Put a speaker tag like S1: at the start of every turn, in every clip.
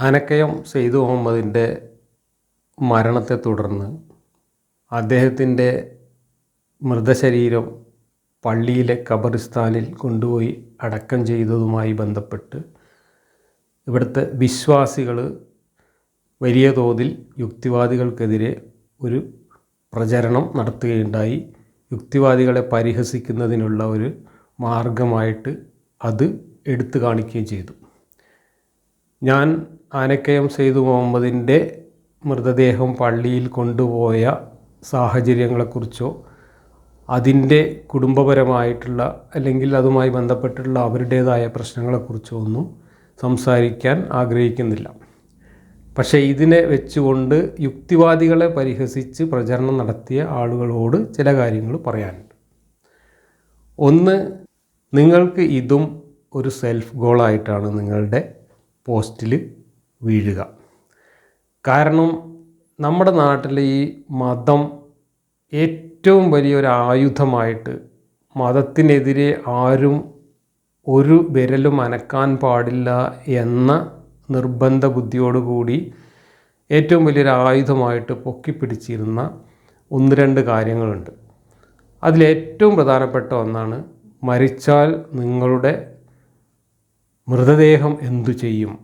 S1: അനക്കയം സെയ്ദ് മുഹമ്മദിന്റെ മരണത്തെ തുടർന്ന് അദ്ദേഹത്തിന്റെ മൃതശരീരം പള്ളിയിലെ ഖബറിസ്ഥാനിൽ കൊണ്ടുപോയി അടക്കം ചെയ്തതുമായി ബന്ധപ്പെട്ട് ഇവിടുത്തെ വിശ്വാസികൾ വലിയ തോതിൽ യുക്തിവാദികൾക്കെതിരെ ഒരു പ്രചരണം നടത്തുകയുണ്ടായി. യുക്തിവാദികളെ പരിഹസിക്കുന്നതിനുള്ള ഒരു മാർഗമായിട്ട് അത് എടുത്തു കാണിക്കുകയും ചെയ്തു. ഞാൻ ആനക്കയം സെയ്ദ് മുഹമ്മദിന്റെ മൃതദേഹം പള്ളിയിൽ കൊണ്ടുപോയ സാഹചര്യങ്ങളെക്കുറിച്ചോ അതിന്റെ കുടുംബപരമായിട്ടുള്ള അല്ലെങ്കിൽ അതുമായി ബന്ധപ്പെട്ടിട്ടുള്ള അവരുടേതായ പ്രശ്നങ്ങളെക്കുറിച്ചോ ഒന്നും സംസാരിക്കാൻ ആഗ്രഹിക്കുന്നില്ല. പക്ഷേ ഇതിനെ വെച്ചുകൊണ്ട് യുക്തിവാദികളെ പരിഹസിച്ച് പ്രചരണം നടത്തിയ ആളുകളോട് ചില കാര്യങ്ങൾ പറയാനുണ്ട്. ഒന്ന് നിങ്ങൾക്ക് ഇതും ഒരു സെൽഫ് ഗോളായിട്ടാണ് നിങ്ങളുടെ പോസ്റ്റിൽ വീഴുക. കാരണം നമ്മുടെ നാട്ടിൽ ഈ മതം ഏറ്റവും വലിയൊരു ആയുധമായിട്ട് മതത്തിനെതിരെ ആരും ഒരു വിരലും അനക്കാൻ പാടില്ല എന്ന നിർബന്ധ ബുദ്ധിയോടുകൂടി ഏറ്റവും വലിയൊരു ആയുധമായിട്ട് പൊക്കിപ്പിടിച്ചിരുന്ന ഒന്ന് രണ്ട് കാര്യങ്ങളുണ്ട്. അതിലേറ്റവും പ്രധാനപ്പെട്ട ഒന്നാണ് മരിച്ചാൽ നിങ്ങളുടെ മൃതദേഹം എന്തു ചെയ്യും?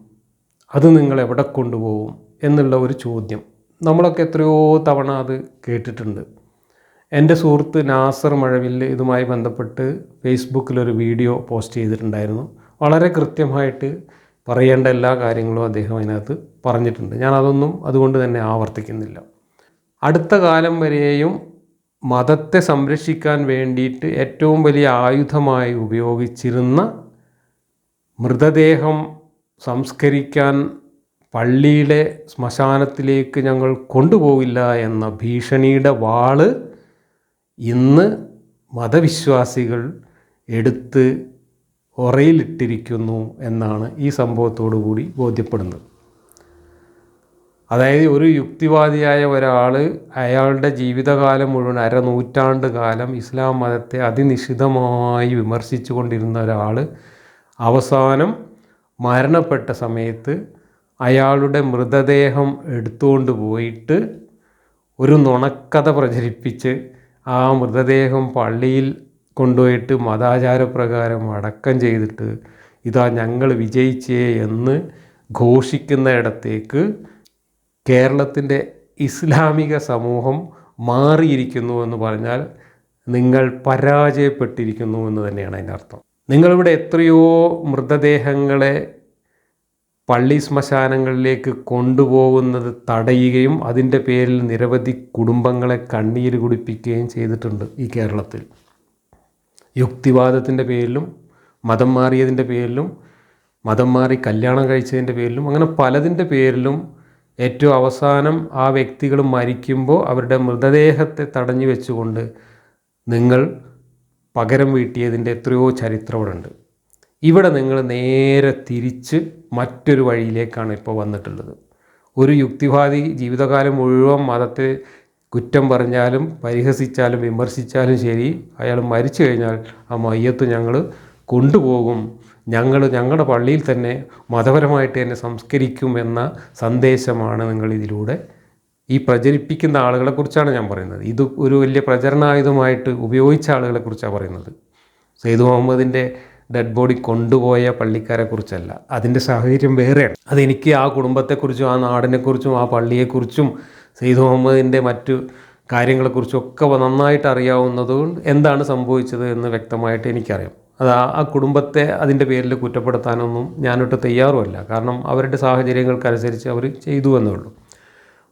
S1: അത് നിങ്ങൾ എവിടെ കൊണ്ടുപോകും? എന്നുള്ള ഒരു ചോദ്യം. നമ്മളൊക്കെ എത്രയോ തവണ അത് കേട്ടിട്ടുണ്ട്. എന്റെ സുഹൃത്ത് നാസർ മഴവിൽ ഇതുമായി ബന്ധപ്പെട്ട് ഫേസ്ബുക്കിലൊരു വീഡിയോ പോസ്റ്റ് ചെയ്തിട്ടുണ്ടായിരുന്നു. വളരെ കൃത്യമായിട്ട് പറയേണ്ട എല്ലാ കാര്യങ്ങളും അദ്ദേഹം അതിനകത്ത് പറഞ്ഞിട്ടുണ്ട്. ഞാൻ അതൊന്നും അതുകൊണ്ട് തന്നെ ആവർത്തിക്കുന്നില്ല. അടുത്ത കാലം വരെയും മതത്തെ സംരക്ഷിക്കാൻ വേണ്ടിയിട്ട് ഏറ്റവും വലിയ ആയുധമായി ഉപയോഗിച്ചിരുന്ന മൃതദേഹം സംസ്കരിക്കാൻ പള്ളിയുടെ ശ്മശാനത്തിലേക്ക് ഞങ്ങൾ കൊണ്ടുപോകില്ല എന്ന ഭീഷണിയുടെ വാൾ ഇന്ന് മതവിശ്വാസികൾ എടുത്ത് ഉറയിലിട്ടിരിക്കുന്നു എന്നാണ് ഈ സംഭവത്തോടു കൂടി ബോധ്യപ്പെടുന്നത്. അതായത് ഒരു യുക്തിവാദിയായ ഒരാൾ അയാളുടെ ജീവിതകാലം മുഴുവൻ അരനൂറ്റാണ്ട് കാലം ഇസ്ലാം മതത്തെ അതിനിശിതമായി വിമർശിച്ചു കൊണ്ടിരുന്ന ഒരാൾ അവസാനം മരണപ്പെട്ട സമയത്ത് അയാളുടെ മൃതദേഹം എടുത്തുകൊണ്ട് പോയിട്ട് ഒരു നുണക്കഥ പ്രചരിപ്പിച്ച് ആ മൃതദേഹം പള്ളിയിൽ കൊണ്ടുപോയിട്ട് മതാചാരപ്രകാരം അടക്കം ചെയ്തിട്ട് ഇതാ ഞങ്ങൾ വിജയിച്ചേ എന്ന് ഘോഷിക്കുന്നയിടത്തേക്ക് കേരളത്തിന്റെ ഇസ്ലാമിക സമൂഹം മാറിയിരിക്കുന്നു എന്ന് പറഞ്ഞാൽ നിങ്ങൾ പരാജയപ്പെട്ടിരിക്കുന്നു എന്ന് തന്നെയാണ് അതിന്റെ അർത്ഥം. നിങ്ങളിവിടെ എത്രയോ മൃതദേഹങ്ങളെ പള്ളി ശ്മശാനങ്ങളിലേക്ക് കൊണ്ടുപോകുന്നത് തടയുകയും അതിന്റെ പേരിൽ നിരവധി കുടുംബങ്ങളെ കണ്ണീര് കുടിപ്പിക്കുകയും ചെയ്തിട്ടുണ്ട് ഈ കേരളത്തിൽ. യുക്തിവാദത്തിന്റെ പേരിലും മതം മാറിയതിന്റെ പേരിലും മതം മാറി കല്യാണം കഴിച്ചതിന്റെ പേരിലും അങ്ങനെ പലതിന്റെ പേരിലും ഏറ്റവും അവസാനം ആ വ്യക്തികൾ മരിക്കുമ്പോൾ അവരുടെ മൃതദേഹത്തെ തടഞ്ഞു വെച്ചുകൊണ്ട് നിങ്ങൾ പകരം വീട്ടിയതിന്റെ എത്രയോ ചരിത്രം ഇവിടെ ഉണ്ട് ഇവിടെ നിങ്ങൾ നേരെ തിരിച്ച് മറ്റൊരു വഴിയിലേക്കാണ് ഇപ്പോൾ വന്നിട്ടുള്ളത്. ഒരു യുക്തിവാദി ജീവിതകാലം മുഴുവൻ മതത്തെ കുറ്റം പറഞ്ഞാലും പരിഹസിച്ചാലും വിമർശിച്ചാലും ശരി അയാൾ മരിച്ചു കഴിഞ്ഞാൽ ആ മയ്യത്ത് ഞങ്ങൾ കൊണ്ടുപോകും. ഞങ്ങൾ ഞങ്ങളുടെ പള്ളിയിൽ തന്നെ മതപരമായിട്ട് തന്നെ സംസ്കരിക്കുമെന്ന സന്ദേശമാണ് നിങ്ങൾ ഇതിലൂടെ ഈ പ്രചരിപ്പിക്കുന്ന ആളുകളെ കുറിച്ചാണ് ഞാൻ പറയുന്നത്. ഇത് ഒരു വലിയ പ്രചരണായുധമായിട്ട് ഉപയോഗിച്ച ആളുകളെ കുറിച്ചാണ് പറയുന്നത്. സെയ്ദ് മുഹമ്മദിന്റെ ഡെഡ് ബോഡി കൊണ്ടുപോയ പള്ളിക്കാരെക്കുറിച്ചല്ല അതിന്റെ സാഹചര്യം വേറെയാണ്. അതെനിക്ക് ആ കുടുംബത്തെക്കുറിച്ചും ആ നാടിനെക്കുറിച്ചും ആ പള്ളിയെക്കുറിച്ചും സെയ്ദ് മുഹമ്മദിന്റെ മറ്റു കാര്യങ്ങളെക്കുറിച്ചും ഒക്കെ നന്നായിട്ട് അറിയാവുന്നതുകൊണ്ട് എന്താണ് സംഭവിച്ചത് എന്ന് വ്യക്തമായിട്ട് എനിക്കറിയാം. അത് ആ കുടുംബത്തെ അതിന്റെ പേരിൽ കുറ്റപ്പെടുത്താനൊന്നും ഞാനൊട്ട് തയ്യാറുമല്ല. കാരണം അവരുടെ സാഹചര്യങ്ങൾക്കനുസരിച്ച് അവർ ചെയ്തു എന്നേ ഉള്ളൂ.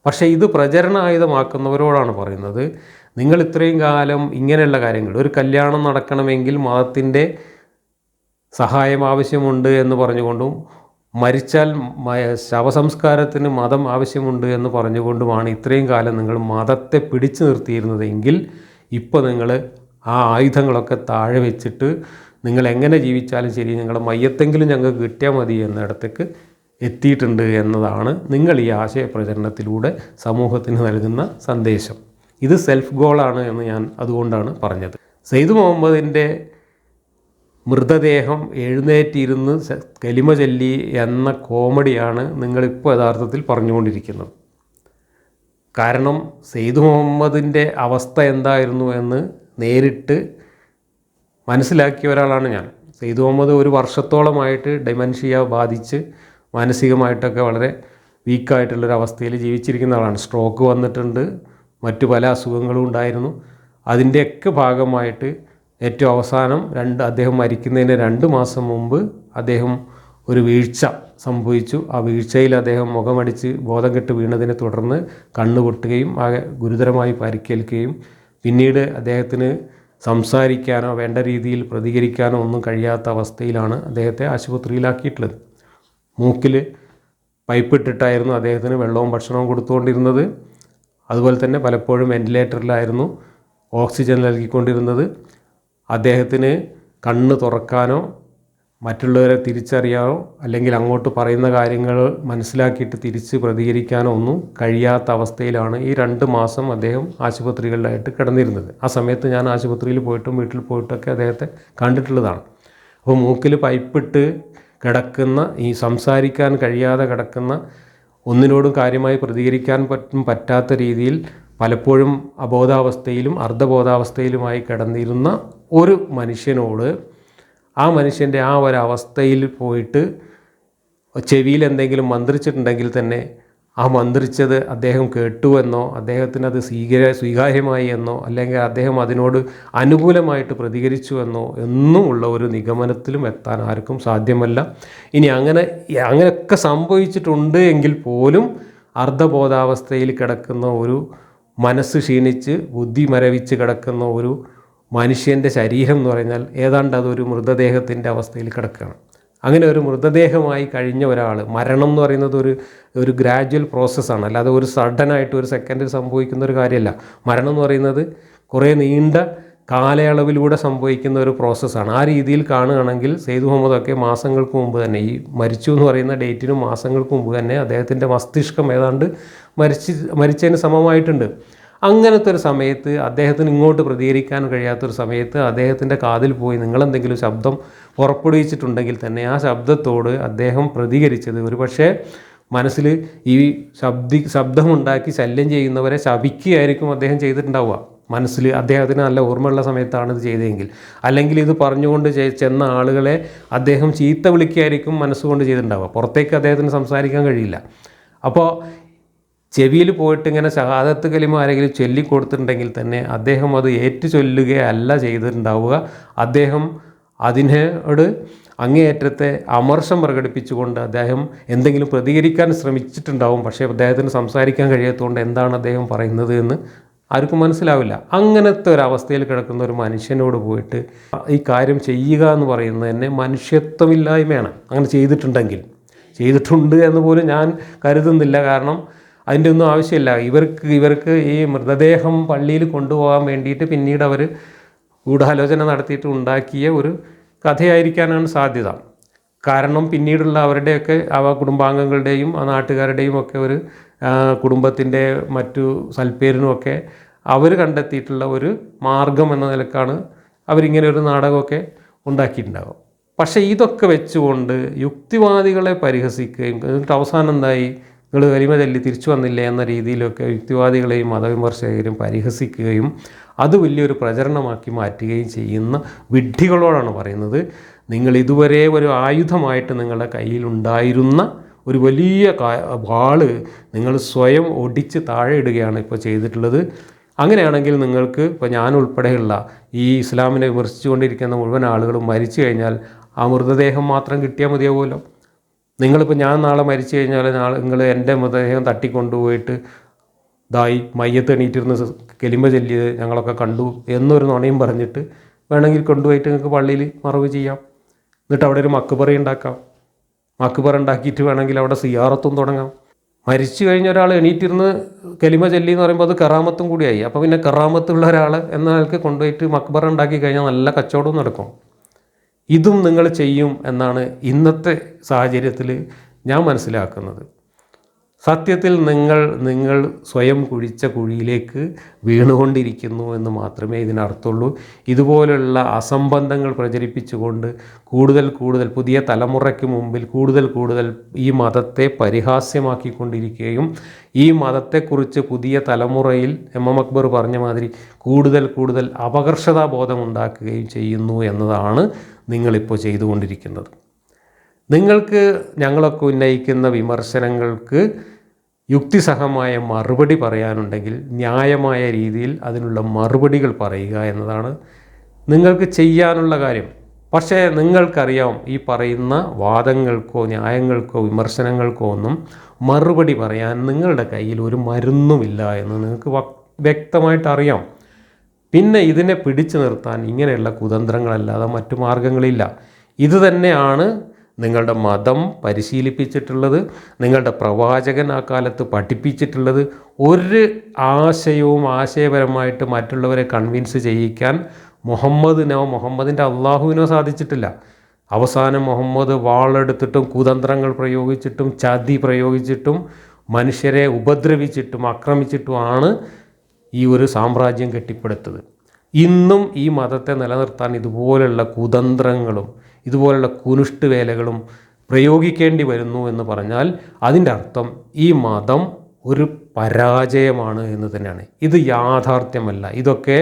S1: പക്ഷേ ഇത് പ്രചരണ ആയുധമാക്കുന്നവരോടാണ് പറയുന്നത്. നിങ്ങൾ ഇത്രയും കാലം ഇങ്ങനെയുള്ള കാര്യങ്ങൾ ഒരു കല്യാണം നടക്കണമെങ്കിൽ മതത്തിന്റെ സഹായം ആവശ്യമുണ്ട് എന്ന് പറഞ്ഞുകൊണ്ടും മരിച്ചാൽ ശവസംസ്കാരത്തിന് മതം ആവശ്യമുണ്ട് എന്ന് പറഞ്ഞുകൊണ്ടുമാണ് ഇത്രയും കാലം നിങ്ങൾ മതത്തെ പിടിച്ചു നിർത്തിയിരുന്നതെങ്കിൽ ഇപ്പോൾ നിങ്ങൾ ആ ആയുധങ്ങളൊക്കെ താഴെ വെച്ചിട്ട് നിങ്ങൾ എങ്ങനെ ജീവിച്ചാലും ശരി നിങ്ങളുടെ മയ്യത്തെങ്കിലും ഞങ്ങൾക്ക് കിട്ടിയാൽ മതി എന്നിടത്തേക്ക് എത്തിയിട്ടുണ്ട് എന്നതാണ് നിങ്ങൾ ഈ ആശയപ്രചരണത്തിലൂടെ സമൂഹത്തിന് നൽകുന്ന സന്ദേശം. ഇത് സെൽഫ് ഗോളാണ് എന്ന് ഞാൻ അതുകൊണ്ടാണ് പറഞ്ഞത്. സെയ്ദ് മുഹമ്മദിന്റെ മൃതദേഹം എഴുന്നേറ്റിരുന്ന് കലിമ ചൊല്ലി എന്ന കോമഡിയാണ് നിങ്ങളിപ്പോൾ യഥാർത്ഥത്തിൽ പറഞ്ഞുകൊണ്ടിരിക്കുന്നത്. കാരണം സെയ്ദ് മുഹമ്മദിന്റെ അവസ്ഥ എന്തായിരുന്നു എന്ന് നേരിട്ട് മനസ്സിലാക്കിയ ഒരാളാണ് ഞാൻ. സെയ്ദ് മുഹമ്മദ് ഒരു വർഷത്തോളമായിട്ട് ഡെമൻഷ്യ ബാധിച്ച് മാനസികമായിട്ടൊക്കെ വളരെ വീക്കായിട്ടുള്ളൊരവസ്ഥയിൽ ജീവിച്ചിരിക്കുന്ന ആളാണ്. സ്ട്രോക്ക് വന്നിട്ടുണ്ട്. മറ്റു പല അസുഖങ്ങളും ഉണ്ടായിരുന്നു. അതിന്റെയൊക്കെ ഭാഗമായിട്ട് ഏറ്റവും അവസാനം രണ്ട് അദ്ദേഹം മരിക്കുന്നതിന് രണ്ട് മാസം മുമ്പ് അദ്ദേഹം ഒരു വീഴ്ച സംഭവിച്ചു. ആ വീഴ്ചയിൽ അദ്ദേഹം മുഖമടിച്ച് ബോധം കെട്ട് വീണതിനെ തുടർന്ന് കണ്ണു പൊട്ടുകയും ആകെ ഗുരുതരമായി പരിക്കേൽക്കുകയും പിന്നീട് അദ്ദേഹത്തിന് സംസാരിക്കാനോ വേണ്ട രീതിയിൽ പ്രതികരിക്കാനോ ഒന്നും കഴിയാത്ത അവസ്ഥയിലാണ് അദ്ദേഹത്തെ ആശുപത്രിയിലാക്കിയിട്ടുള്ളത്. മൂക്കിൽ പൈപ്പ് ഇട്ടിട്ടായിരുന്നു അദ്ദേഹത്തിന് വെള്ളവും ഭക്ഷണവും കൊടുത്തുകൊണ്ടിരുന്നത്. അതുപോലെ തന്നെ പലപ്പോഴും വെന്റിലേറ്ററിലായിരുന്നു ഓക്സിജൻ നൽകിക്കൊണ്ടിരുന്നത്. അദ്ദേഹത്തിന് കണ്ണ് തുറക്കാനോ മറ്റുള്ളവരെ തിരിച്ചറിയാനോ അല്ലെങ്കിൽ അങ്ങോട്ട് പറയുന്ന കാര്യങ്ങൾ മനസ്സിലാക്കിയിട്ട് തിരിച്ച് പ്രതികരിക്കാനോ ഒന്നും കഴിയാത്ത അവസ്ഥയിലാണ് ഈ രണ്ട് മാസം അദ്ദേഹം ആശുപത്രികളിലായിട്ട് കിടന്നിരുന്നത്. ആ സമയത്ത് ഞാൻ ആശുപത്രിയിൽ പോയിട്ടും വീട്ടിൽ പോയിട്ടൊക്കെ അദ്ദേഹത്തെ കണ്ടിട്ടുള്ളതാണ്. അപ്പോൾ മൂക്കിൽ പൈപ്പിട്ട് കിടക്കുന്ന ഈ സംസാരിക്കാൻ കഴിയാതെ കിടക്കുന്ന ഒന്നിനോടും കാര്യമായി പ്രതികരിക്കാൻ പറ്റും പറ്റാത്ത രീതിയിൽ പലപ്പോഴും അബോധാവസ്ഥയിലും അർദ്ധബോധാവസ്ഥയിലുമായി കിടന്നിരുന്ന ഒരു മനുഷ്യനോട് ആ മനുഷ്യന്റെ ആ ഒരവസ്ഥയിൽ പോയിട്ട് ചെവിയിൽ എന്തെങ്കിലും മന്ത്രിച്ചിട്ടുണ്ടെങ്കിൽ തന്നെ ആ മന്ത്രിച്ചത് അദ്ദേഹം കേട്ടു എന്നോ അദ്ദേഹത്തിന് അത് സ്വീകാര്യ സ്വീകാര്യമായി എന്നോ അല്ലെങ്കിൽ അദ്ദേഹം അതിനോട് അനുകൂലമായിട്ട് പ്രതികരിച്ചു എന്നോ എന്നും ഉള്ള ഒരു നിഗമനത്തിലും എത്താൻ ആർക്കും സാധ്യമല്ല. ഇനി അങ്ങനെ അങ്ങനെയൊക്കെ സംഭവിച്ചിട്ടുണ്ട് എങ്കിൽ പോലും അർദ്ധബോധാവസ്ഥയിൽ കിടക്കുന്ന ഒരു മനസ്സ് ക്ഷീണിച്ച് ബുദ്ധി മരവിച്ച് കിടക്കുന്ന ഒരു മനുഷ്യന്റെ ശരീരം എന്ന് പറഞ്ഞാൽ ഏതാണ്ട് അതൊരു മൃതദേഹത്തിന്റെ അവസ്ഥയിൽ കിടക്കുകയാണ്. അങ്ങനെ ഒരു മൃതദേഹമായി കഴിഞ്ഞ ഒരാൾ മരണം എന്ന് പറയുന്നത് ഒരു ഒരു ഗ്രാജുവൽ പ്രോസസ്സാണ് അല്ലാതെ ഒരു സഡനായിട്ട് ഒരു സെക്കൻഡിൽ സംഭവിക്കുന്ന ഒരു കാര്യമല്ല മരണം എന്ന് പറയുന്നത് കുറേ നീണ്ട കാലയളവിലൂടെ സംഭവിക്കുന്ന ഒരു പ്രോസസ്സാണ് ആ രീതിയിൽ കാണുകയാണെങ്കിൽ സെയ്ദ് മുഹമ്മദൊക്കെ മാസങ്ങൾക്ക് മുമ്പ് തന്നെ ഈ മരിച്ചു എന്ന് പറയുന്ന ഡേറ്റിനും മാസങ്ങൾക്ക് മുമ്പ് തന്നെ അദ്ദേഹത്തിന്റെ മസ്തിഷ്കം ഏതാണ്ട് മരിച്ച് മരിച്ചതിന് സമമായിട്ടുണ്ട്. അങ്ങനത്തെ ഒരു സമയത്ത് അദ്ദേഹത്തിന് ഇങ്ങോട്ട് പ്രതികരിക്കാൻ കഴിയാത്തൊരു സമയത്ത് അദ്ദേഹത്തിന്റെ കാതിൽ പോയി നിങ്ങളെന്തെങ്കിലും ശബ്ദം പുറപ്പെടുവിച്ചിട്ടുണ്ടെങ്കിൽ തന്നെ ആ ശബ്ദത്തോട് അദ്ദേഹം പ്രതികരിച്ചത്. ഒരു പക്ഷേ മനസ്സിൽ ഈ ശബ്ദി ശബ്ദമുണ്ടാക്കി ശല്യം ചെയ്യുന്നവരെ ശപിക്കുകയായിരിക്കും അദ്ദേഹം ചെയ്തിട്ടുണ്ടാവുക. മനസ്സിൽ അദ്ദേഹത്തിന് നല്ല ഓർമ്മയുള്ള സമയത്താണ് ഇത് ചെയ്തതെങ്കിൽ. അല്ലെങ്കിൽ ഇത് പറഞ്ഞുകൊണ്ട് ചെന്ന ആളുകളെ അദ്ദേഹം ചീത്ത വിളിക്കുകയായിരിക്കും മനസ്സുകൊണ്ട് ചെയ്തിട്ടുണ്ടാവുക. പുറത്തേക്ക് അദ്ദേഹത്തിന് സംസാരിക്കാൻ കഴിയില്ല. അപ്പോൾ ചെവിയിൽ പോയിട്ട് ഇങ്ങനെ ഷഹാദത്ത് കലിമ ആരെങ്കിലും ചൊല്ലിക്കൊടുത്തിട്ടുണ്ടെങ്കിൽ തന്നെ അദ്ദേഹം അത് ഏറ്റു ചൊല്ലുകയല്ല ചെയ്തിട്ടുണ്ടാവുക. അദ്ദേഹം അതിനോട് അങ്ങേയറ്റത്തെ അമർഷം പ്രകടിപ്പിച്ചുകൊണ്ട് അദ്ദേഹം എന്തെങ്കിലും പ്രതികരിക്കാൻ ശ്രമിച്ചിട്ടുണ്ടാവും. പക്ഷേ അദ്ദേഹത്തിന് സംസാരിക്കാൻ കഴിയാത്തതുകൊണ്ട് എന്താണ് അദ്ദേഹം പറയുന്നത് എന്ന് ആർക്കും മനസ്സിലാവില്ല. അങ്ങനത്തെ ഒരു അവസ്ഥയിൽ കിടക്കുന്ന ഒരു മനുഷ്യനോട് പോയിട്ട് ഈ കാര്യം ചെയ്യുക എന്ന് പറയുന്നത് തന്നെ മനുഷ്യത്വമില്ലായ്മയാണ്. അങ്ങനെ ചെയ്തിട്ടുണ്ടെങ്കിൽ. ചെയ്തിട്ടുണ്ട് എന്ന് പോലും ഞാൻ കരുതുന്നില്ല. കാരണം അതിന്റെ ഒന്നും ആവശ്യമില്ല. ഇവർക്ക് ഇവർക്ക് ഈ മൃതദേഹം പള്ളിയിൽ കൊണ്ടുപോകാൻ വേണ്ടിയിട്ട് പിന്നീട് അവർ ഗൂഢാലോചന നടത്തിയിട്ട് ഉണ്ടാക്കിയ ഒരു കഥയായിരിക്കാനാണ് സാധ്യത. കാരണം പിന്നീടുള്ള അവരുടെയൊക്കെ അവ കുടുംബാംഗങ്ങളുടെയും ആ നാട്ടുകാരുടെയും ഒക്കെ ഒരു കുടുംബത്തിന്റെ മറ്റു സൽപ്പേരിനുമൊക്കെ അവർ കണ്ടെത്തിയിട്ടുള്ള ഒരു മാർഗം എന്ന നിലക്കാണ് അവരിങ്ങനെ ഒരു നാടകമൊക്കെ ഉണ്ടാക്കിയിട്ടുണ്ടാകും പക്ഷേ ഇതൊക്കെ വെച്ചുകൊണ്ട് യുക്തിവാദികളെ പരിഹസിക്കുകയും എന്നിട്ട് അവസാനം എന്തായി? നിങ്ങൾ കരിമ തല്ലി തിരിച്ചു വന്നില്ലേ എന്ന രീതിയിലൊക്കെ യുക്തിവാദികളെയും മതവിമർശകരെയും പരിഹസിക്കുകയും അത് വലിയൊരു പ്രചരണമാക്കി മാറ്റുകയും ചെയ്യുന്ന വിഡ്ഢികളോടാണ് പറയുന്നത്. നിങ്ങൾ ഇതുവരെ ഒരു ആയുധമായിട്ട് നിങ്ങളുടെ കയ്യിലുണ്ടായിരുന്ന ഒരു വലിയ വാൾ നിങ്ങൾ സ്വയം ഒടിച്ച് താഴെ ഇടുകയാണ് ഇപ്പോൾ ചെയ്തിട്ടുള്ളത്. അങ്ങനെയാണെങ്കിൽ നിങ്ങൾക്ക് ഇപ്പോൾ ഞാൻ ഉൾപ്പെടെയുള്ള ഈ ഇസ്ലാമിനെ വിമർശിച്ചുകൊണ്ടിരിക്കുന്ന മുഴുവൻ ആളുകളും മരിച്ചു കഴിഞ്ഞാൽ ആ മൃതദേഹം മാത്രം കിട്ടിയാൽ മതിയാവുമല്ലോ. നിങ്ങളിപ്പോൾ ഞാൻ നാളെ മരിച്ചു കഴിഞ്ഞാൽ നാളെ നിങ്ങൾ എന്റെ മൃതദേഹം തട്ടിക്കൊണ്ടുപോയിട്ട് ഇതായി മയ്യത്ത് എണീറ്റിരുന്ന് കെലിമ ചൊല്ലിയത് ഞങ്ങളൊക്കെ കണ്ടു എന്നൊരു നുണയും പറഞ്ഞിട്ട് വേണമെങ്കിൽ കൊണ്ടുപോയിട്ട് നിങ്ങൾക്ക് പള്ളിയിൽ മറവ് ചെയ്യാം. എന്നിട്ട് അവിടെ ഒരു മക്കുപറ ഉണ്ടാക്കാം. മക്കുപറ ഉണ്ടാക്കിയിട്ട് വേണമെങ്കിൽ അവിടെ സിയാറത്തും തുടങ്ങാം. മരിച്ചു കഴിഞ്ഞ ഒരാൾ എണീറ്റിരുന്ന് കെലിമ ചൊല്ലി എന്ന് പറയുമ്പോൾ അത് കറാമത്തും കൂടിയായി. അപ്പോൾ പിന്നെ കറാമത്തുള്ള ഒരാൾ എന്ന ആൾക്ക് കൊണ്ടുപോയിട്ട് മക്ബറ ഉണ്ടാക്കി കഴിഞ്ഞാൽ നല്ല കച്ചവടവും നടക്കും. ഇതും നിങ്ങൾ ചെയ്യും എന്നാണ് ഇന്നത്തെ സാഹചര്യത്തിൽ ഞാൻ മനസ്സിലാക്കുന്നത്. സത്യത്തിൽ നിങ്ങൾ നിങ്ങൾ സ്വയം കുഴിച്ച കുഴിയിലേക്ക് വീണുകൊണ്ടിരിക്കുന്നു എന്ന് മാത്രമേ ഇതിനർത്ഥമുള്ളൂ. ഇതുപോലുള്ള അസംബന്ധങ്ങൾ പ്രചരിപ്പിച്ചുകൊണ്ട് കൂടുതൽ കൂടുതൽ പുതിയ തലമുറയ്ക്ക് മുമ്പിൽ കൂടുതൽ കൂടുതൽ ഈ മതത്തെ പരിഹാസ്യമാക്കിക്കൊണ്ടിരിക്കുകയും ഈ മതത്തെക്കുറിച്ച് പുതിയ തലമുറയിൽ എം എം അക്ബർ പറഞ്ഞ മാതിരി കൂടുതൽ കൂടുതൽ അപകർഷതാബോധം ഉണ്ടാക്കുകയും ചെയ്യുന്നു എന്നതാണ് നിങ്ങളിപ്പോൾ ചെയ്തുകൊണ്ടിരിക്കുന്നത്. നിങ്ങൾക്ക് ഞങ്ങളൊക്കെ ഉന്നയിക്കുന്ന വിമർശനങ്ങൾക്ക് യുക്തിസഹമായ മറുപടി പറയാനുണ്ടെങ്കിൽ ന്യായമായ രീതിയിൽ അതിനുള്ള മറുപടികൾ പറയുക എന്നതാണ് നിങ്ങൾക്ക് ചെയ്യാനുള്ള കാര്യം. പക്ഷേ നിങ്ങൾക്കറിയാം ഈ പറയുന്ന വാദങ്ങൾക്കോ ന്യായങ്ങൾക്കോ വിമർശനങ്ങൾക്കോ ഒന്നും മറുപടി പറയാൻ നിങ്ങളുടെ കയ്യിൽ ഒരു മരുന്നുമില്ല എന്ന് നിങ്ങൾക്ക് വ്യക്തമായിട്ട് അറിയാം. പിന്നെ ഇതിനെ പിടിച്ചു നിർത്താൻ ഇങ്ങനെയുള്ള കുതന്ത്രങ്ങളല്ലാതെ മറ്റു മാർഗങ്ങളില്ല. ഇത് തന്നെയാണ് നിങ്ങളുടെ മതം പരിശീലിപ്പിച്ചിട്ടുള്ളത് നിങ്ങളുടെ പ്രവാചകൻ ആ കാലത്ത് പഠിപ്പിച്ചിട്ടുള്ളത്. ഒരു ആശയവും ആശയപരമായിട്ട് മറ്റുള്ളവരെ കൺവിൻസ് ചെയ്യിക്കാൻ മുഹമ്മദിനോ മുഹമ്മദിന്റെ അള്ളാഹുവിനോ സാധിച്ചിട്ടില്ല. അവസാനം മുഹമ്മദ് വാളെടുത്തിട്ടും കുതന്ത്രങ്ങൾ പ്രയോഗിച്ചിട്ടും ചതി പ്രയോഗിച്ചിട്ടും മനുഷ്യരെ ഉപദ്രവിച്ചിട്ടും ആക്രമിച്ചിട്ടുമാണ് ഈ ഒരു സാമ്രാജ്യം കെട്ടിപ്പടുത്തത്. ഇന്നും ഈ മതത്തെ നിലനിർത്താൻ ഇതുപോലുള്ള കുതന്ത്രങ്ങളും ഇതുപോലുള്ള കുനുഷ്ട് വേലകളും പ്രയോഗിക്കേണ്ടി വരുന്നു എന്ന് പറഞ്ഞാൽ അതിന്റെ അർത്ഥം ഈ മതം ഒരു പരാജയമാണ് എന്ന് തന്നെയാണ്. ഇത് യാഥാർത്ഥ്യമല്ല. ഇതൊക്കെ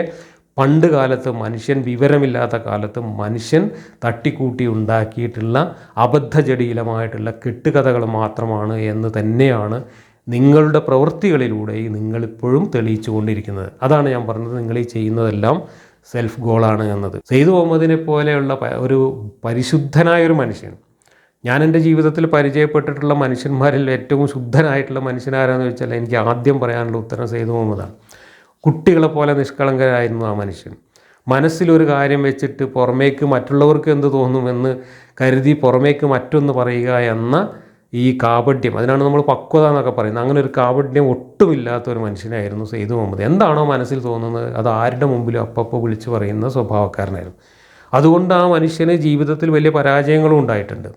S1: പണ്ട് കാലത്ത് മനുഷ്യൻ വിവരമില്ലാത്ത കാലത്ത് മനുഷ്യൻ തട്ടിക്കൂട്ടി ഉണ്ടാക്കിയിട്ടുള്ള അബദ്ധജടീലമായിട്ടുള്ള കെട്ടുകഥകൾ മാത്രമാണ് എന്ന് തന്നെയാണ് നിങ്ങളുടെ പ്രവൃത്തികളിലൂടെ നിങ്ങളിപ്പോഴും തെളിയിച്ചു കൊണ്ടിരിക്കുന്നത്. അതാണ് ഞാൻ പറഞ്ഞത്. നിങ്ങൾ ഈ ചെയ്യുന്നതെല്ലാം സെൽഫ് ഗോളാണ് എന്നത്. സെയ്ദ് മുഹമ്മദിനെ പോലെയുള്ള ഒരു പരിശുദ്ധനായ ഒരു മനുഷ്യൻ. ഞാൻ എന്റെ ജീവിതത്തിൽ പരിചയപ്പെട്ടിട്ടുള്ള മനുഷ്യന്മാരിൽ ഏറ്റവും ശുദ്ധനായിട്ടുള്ള മനുഷ്യനാരാന്ന് വെച്ചാൽ എനിക്ക് ആദ്യം പറയാനുള്ള ഉത്തരം സെയ്ദ് മുഹമ്മദാണ്. കുട്ടികളെ പോലെ നിഷ്കളങ്കരായിരുന്നു ആ മനുഷ്യൻ. മനസ്സിലൊരു കാര്യം വെച്ചിട്ട് പുറമേക്ക് മറ്റുള്ളവർക്ക് എന്ത് തോന്നുമെന്ന് കരുതി പുറമേക്ക് മറ്റൊന്ന് പറയുക എന്ന ഈ കാപഡ്യം അതിനാണ് നമ്മൾ പക്വത എന്നൊക്കെ പറയുന്നത്. അങ്ങനെ ഒരു കാപഡ്യം ഒട്ടുമില്ലാത്ത ഒരു മനുഷ്യനായിരുന്നു സെയ്ദ് മുഹമ്മദ്. എന്താണോ മനസ്സിൽ തോന്നുന്നത് അത് ആരുടെ മുമ്പിലും അപ്പപ്പോൾ വിളിച്ചു പറയുന്ന സ്വഭാവക്കാരനായിരുന്നു. അതുകൊണ്ട് ആ മനുഷ്യന് ജീവിതത്തിൽ വലിയ പരാജയങ്ങളും ഉണ്ടായിട്ടുണ്ട്.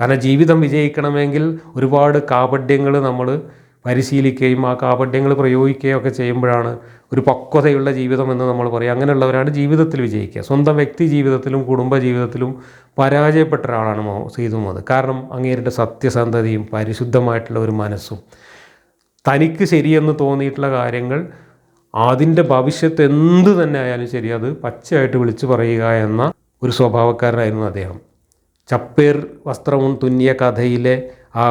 S1: കാരണം ജീവിതം വിജയിക്കണമെങ്കിൽ ഒരുപാട് കാപഡ്യങ്ങൾ നമ്മൾ പരിശീലിക്കുകയും ആ കാപട്യങ്ങൾ പ്രയോഗിക്കുകയും ഒക്കെ ചെയ്യുമ്പോഴാണ് ഒരു പക്വതയുള്ള ജീവിതം എന്ന് നമ്മൾ പറയും അങ്ങനെയുള്ളവരാണ് ജീവിതത്തിൽ വിജയിക്കുക. സ്വന്തം വ്യക്തി ജീവിതത്തിലും കുടുംബ ജീവിതത്തിലും പരാജയപ്പെട്ട ഒരാളാണ് സീതു മോദ് കാരണം അങ്ങേരുടെ സത്യസന്ധതയും പരിശുദ്ധമായിട്ടുള്ള ഒരു മനസ്സും. തനിക്ക് ശരിയെന്ന് തോന്നിയിട്ടുള്ള കാര്യങ്ങൾ അതിന്റെ ഭവിഷ്യത്ത് എന്ത് തന്നെ ആയാലും ശരി അത് പച്ചയായിട്ട് വിളിച്ചു പറയുക എന്ന ഒരു സ്വഭാവക്കാരനായിരുന്നു അദ്ദേഹം. ചപ്പേർ വസ്ത്രവും തുന്നിയ കഥയിലെ ആ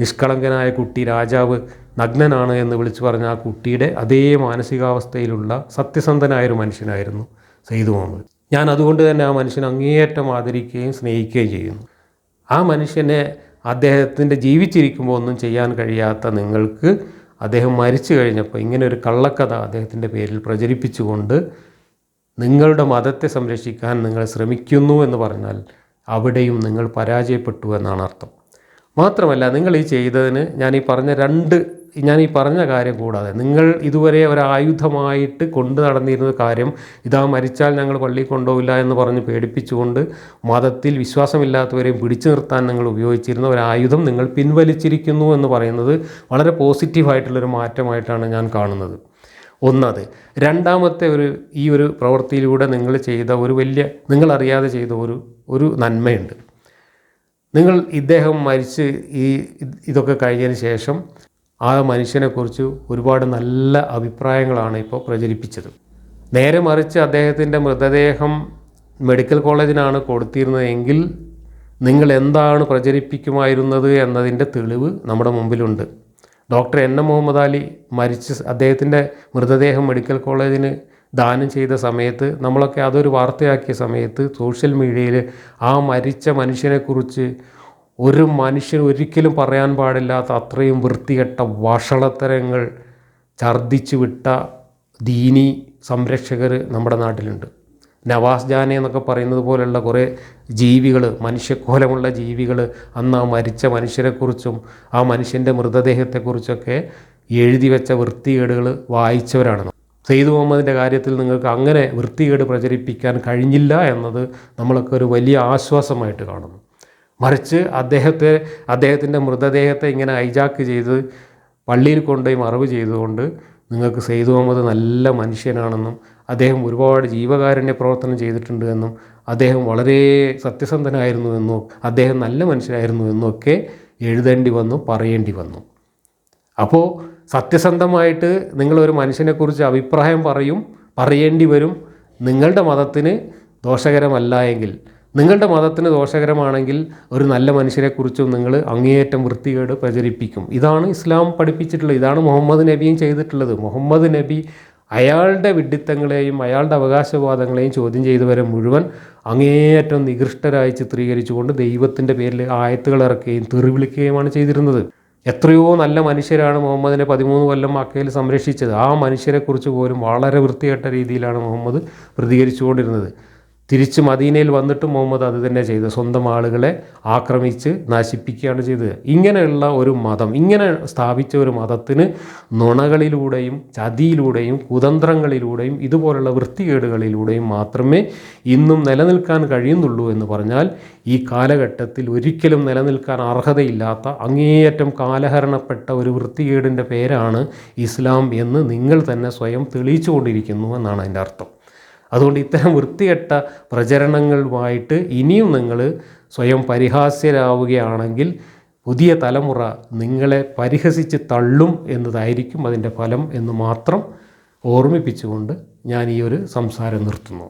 S1: നിഷ്കളങ്കനായ കുട്ടി രാജാവ് നഗ്നനാണ് എന്ന് വിളിച്ചു പറഞ്ഞ ആ കുട്ടിയുടെ അതേ മാനസികാവസ്ഥയിലുള്ള സത്യസന്ധനായൊരു മനുഷ്യനായിരുന്നു സെയ്ദ് മുഹമ്മദ്. ഞാൻ അതുകൊണ്ട് തന്നെ ആ മനുഷ്യനെ അങ്ങേയറ്റം ആദരിക്കുകയും സ്നേഹിക്കുകയും ചെയ്യുന്നു. ആ മനുഷ്യനെ അദ്ദേഹത്തിന്റെ ജീവിച്ചിരിക്കുമ്പോൾ ഒന്നും ചെയ്യാൻ കഴിയാത്ത നിങ്ങൾക്ക് അദ്ദേഹം മരിച്ചു കഴിഞ്ഞപ്പോൾ ഇങ്ങനെ ഒരു കള്ളക്കഥ അദ്ദേഹത്തിന്റെ പേരിൽ പ്രചരിപ്പിച്ചുകൊണ്ട് നിങ്ങളുടെ മതത്തെ സംരക്ഷിക്കാൻ നിങ്ങൾ ശ്രമിക്കുന്നു എന്ന് പറഞ്ഞാൽ അവിടെയും നിങ്ങൾ പരാജയപ്പെട്ടു എന്നാണ് അർത്ഥം. മാത്രമല്ല നിങ്ങൾ ഈ ചെയ്തതിന് ഞാൻ ഈ പറഞ്ഞ രണ്ട് ഞാൻ ഈ പറഞ്ഞ കാര്യം കൂടാതെ നിങ്ങൾ ഇതുവരെ ഒരു ആയുധമായിട്ട് കൊണ്ടു നടന്നിരുന്ന കാര്യം ഇതാ മരിച്ചാൽ ഞങ്ങൾ പള്ളി കൊണ്ടുപോകില്ല എന്ന് പറഞ്ഞ് പേടിപ്പിച്ചുകൊണ്ട് മതത്തിൽ വിശ്വാസമില്ലാത്തവരെയും പിടിച്ചു നിർത്താൻ നിങ്ങൾ ഉപയോഗിച്ചിരുന്ന ഒരു ആയുധം നിങ്ങൾ പിൻവലിച്ചിരിക്കുന്നു എന്ന് പറയുന്നത് വളരെ പോസിറ്റീവായിട്ടുള്ളൊരു മാറ്റമായിട്ടാണ് ഞാൻ കാണുന്നത്. ഒന്നത് രണ്ടാമത്തെ ഒരു ഈ ഒരു പ്രവൃത്തിയിലൂടെ നിങ്ങൾ ചെയ്ത ഒരു വലിയ നിങ്ങളറിയാതെ ചെയ്ത ഒരു ഒരു നന്മയുണ്ട്. നിങ്ങൾ ഇദ്ദേഹം മരിച്ച് ഈ ഇതൊക്കെ കഴിഞ്ഞതിന് ശേഷം ആ മനുഷ്യനെക്കുറിച്ച് ഒരുപാട് നല്ല അഭിപ്രായങ്ങളാണ് ഇപ്പോൾ പ്രചരിപ്പിച്ചത്. നേരെ മറിച്ച് അദ്ദേഹത്തിന്റെ മൃതദേഹം മെഡിക്കൽ കോളേജിനാണ് കൊടുത്തിരുന്നതെങ്കിൽ നിങ്ങൾ എന്താണ് പ്രചരിപ്പിക്കുമായിരുന്നത് എന്നതിന്റെ തെളിവ് നമ്മുടെ മുമ്പിലുണ്ട്. Doctor N M Muhammad Ali മരിച്ച് അദ്ദേഹത്തിന്റെ മൃതദേഹം മെഡിക്കൽ കോളേജിന് ദാനം ചെയ്ത സമയത്ത് നമ്മളൊക്കെ അതൊരു വാർത്തയാക്കിയ സമയത്ത് സോഷ്യൽ മീഡിയയിൽ ആ മരിച്ച മനുഷ്യനെക്കുറിച്ച് ഒരു മനുഷ്യൻ ഒരിക്കലും പറയാൻ പാടില്ലാത്ത അത്രയും വൃത്തികെട്ട വഷളത്തരങ്ങൾ ഛർദ്ദിച്ചു വിട്ട ദീനി സംരക്ഷകർ നമ്മുടെ നാട്ടിലുണ്ട്. നവാസ് ജാനെ എന്നൊക്കെ പറയുന്നത് പോലെയുള്ള കുറേ ജീവികൾ മനുഷ്യക്കോലമുള്ള ജീവികൾ അന്ന് ആ മരിച്ച മനുഷ്യരെക്കുറിച്ചും ആ മനുഷ്യന്റെ മൃതദേഹത്തെക്കുറിച്ചൊക്കെ എഴുതി വെച്ച വൃത്തികേടുകൾ വായിച്ചവരാണ്. സെയ്ദ് മുഹമ്മദിന്റെ കാര്യത്തിൽ നിങ്ങൾക്ക് അങ്ങനെ വൃത്തികേട് പ്രചരിപ്പിക്കാൻ കഴിഞ്ഞില്ല എന്നത് നമ്മളൊക്കെ ഒരു വലിയ ആശ്വാസമായിട്ട് കാണുന്നു. മറിച്ച് അദ്ദേഹത്തെ അദ്ദേഹത്തിന്റെ മൃതദേഹത്തെ ഇങ്ങനെ ഹൈജാക്ക് ചെയ്ത് പള്ളിയിൽ കൊണ്ടുപോയി മറവ് ചെയ്തുകൊണ്ട് നിങ്ങൾക്ക് സെയ്ദ് മുഹമ്മദ് നല്ല മനുഷ്യനാണെന്നും അദ്ദേഹം ഒരുപാട് ജീവകാരുണ്യ പ്രവർത്തനം ചെയ്തിട്ടുണ്ട് എന്നും അദ്ദേഹം വളരെ സത്യസന്ധനായിരുന്നു എന്നും അദ്ദേഹം നല്ല മനുഷ്യനായിരുന്നു എന്നൊക്കെ എഴുതേണ്ടി വന്നു പറയേണ്ടി വന്നു. അപ്പോൾ സത്യസന്ധമായിട്ട് നിങ്ങളൊരു മനുഷ്യനെക്കുറിച്ച് അഭിപ്രായം പറയും പറയേണ്ടി വരും. നിങ്ങളുടെ മതത്തിന് ദോഷകരമല്ല എങ്കിൽ നിങ്ങളുടെ മതത്തിന് ദോഷകരമാണെങ്കിൽ ഒരു നല്ല മനുഷ്യരെക്കുറിച്ചും നിങ്ങൾ അങ്ങേയറ്റം വൃത്തികേട് പ്രചരിപ്പിക്കും. ഇതാണ് ഇസ്ലാം പഠിപ്പിച്ചിട്ടുള്ളത്. ഇതാണ് മുഹമ്മദ് നബിയും ചെയ്തിട്ടുള്ളത്. മുഹമ്മദ് നബി അയാളുടെ വിഡിത്തങ്ങളെയും അയാളുടെ അവകാശവാദങ്ങളെയും ചോദ്യം ചെയ്തവരെ മുഴുവൻ അങ്ങേയറ്റം നികൃഷ്ടരായി ചിത്രീകരിച്ചുകൊണ്ട് ദൈവത്തിന്റെ പേരിൽ ആയത്തുകൾ ഇറക്കുകയും തെറിവിളിക്കുകയുമാണ് ചെയ്തിരുന്നത്. എത്രയോ നല്ല മനുഷ്യരാണ് മുഹമ്മദിനെ പതിമൂന്ന് കൊല്ലം മക്കയിൽ സംരക്ഷിച്ചത്. ആ മനുഷ്യരെക്കുറിച്ച് പോലും വളരെ വൃത്തികെട്ട രീതിയിലാണ് മുഹമ്മദ് പ്രതികരിച്ചുകൊണ്ടിരുന്നത്. തിരിച്ച് മദീനയിൽ വന്നിട്ട് മുഹമ്മദ് അത് തന്നെ ചെയ്ത് സ്വന്തം ആളുകളെ ആക്രമിച്ച് നശിപ്പിക്കുകയാണ് ചെയ്തത്. ഇങ്ങനെയുള്ള ഒരു മതം ഇങ്ങനെ സ്ഥാപിച്ച ഒരു മതത്തിന് നുണകളിലൂടെയും ചതിയിലൂടെയും കുതന്ത്രങ്ങളിലൂടെയും ഇതുപോലുള്ള വൃത്തികേടുകളിലൂടെയും മാത്രമേ ഇന്നും നിലനിൽക്കാൻ കഴിയുന്നുള്ളൂ എന്ന് പറഞ്ഞാൽ ഈ കാലഘട്ടത്തിൽ ഒരിക്കലും നിലനിൽക്കാൻ അർഹതയില്ലാത്ത അങ്ങേയറ്റം കാലഹരണപ്പെട്ട ഒരു വൃത്തികേടിന്റെ പേരാണ് ഇസ്ലാം എന്ന് നിങ്ങൾ തന്നെ സ്വയം തെളിയിച്ചുകൊണ്ടിരിക്കുന്നു എന്നാണ് അതിന്റെ അർത്ഥം. അതുകൊണ്ട് ഇത്തരം വൃത്തികെട്ട പ്രചരണങ്ങളുമായിട്ട് ഇനിയും നിങ്ങൾ സ്വയം പരിഹാസ്യരാവുകയാണെങ്കിൽ പുതിയ തലമുറ നിങ്ങളെ പരിഹസിച്ച് തള്ളും എന്നതായിരിക്കും അതിന്റെ ഫലം എന്ന് മാത്രം ഓർമ്മിപ്പിച്ചുകൊണ്ട് ഞാൻ ഈ ഒരു സംസാരം നിർത്തുന്നു.